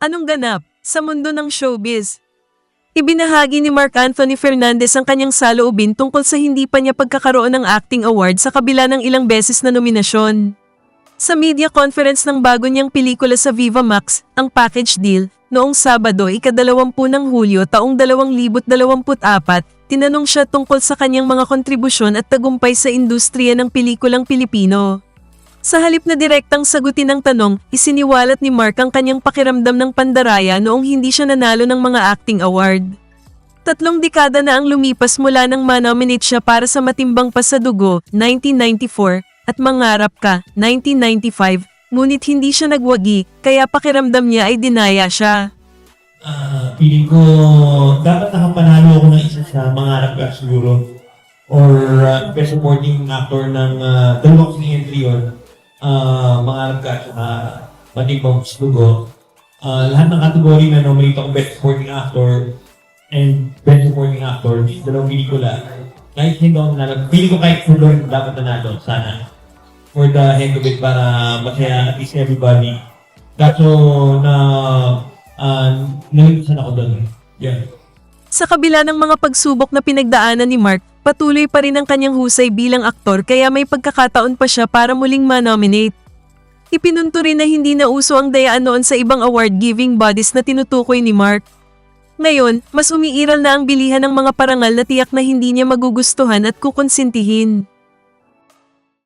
Anong ganap sa mundo ng showbiz? Ibinahagi ni Mark Anthony Fernandez ang kanyang saloobin tungkol sa hindi pa niya pagkakaroon ng acting award sa kabila ng ilang beses na nominasyon. Sa media conference ng bago niyang pelikula sa Viva Max, ang package deal, noong Sabado ikadalawampu ng Hulyo taong 2024, tinanong siya tungkol sa kanyang mga kontribusyon at tagumpay sa industriya ng pelikulang Pilipino. Sa halip na direktang sagutin ang tanong, isiniwalat ni Mark ang kanyang pakiramdam ng pandaraya noong hindi siya nanalo ng mga acting award. Tatlong dekada na ang lumipas mula nang manominate siya para sa Matimbang Pa sa Dugo, 1994, at Mangarap Ka, 1995, ngunit hindi siya nagwagi, kaya pakiramdam niya ay dinaya siya. Ah, feeling ko dapat nakapanalo ako ng isa sa mga ka siguro or uh, best supporting actor ng uh, dalawang entry yun. Uh, mga ka sa Matimbang Slugo. Ah, lahat ng category na nominate ako best supporting actor and best supporting actor dalawang pelikula. Kahit hindi ako nanalo, feeling ko kahit full dapat nanalo, sana. For the heck of it, para masaya at least everybody. Kaso na uh, nalimutan ako doon. Yeah. Sa kabila ng mga pagsubok na pinagdaanan ni Mark, patuloy pa rin ang kanyang husay bilang aktor kaya may pagkakataon pa siya para muling manominate. Ipinunto rin na hindi na uso ang dayaan noon sa ibang award-giving bodies na tinutukoy ni Mark. Ngayon, mas umiiral na ang bilihan ng mga parangal na tiyak na hindi niya magugustuhan at kukonsintihin.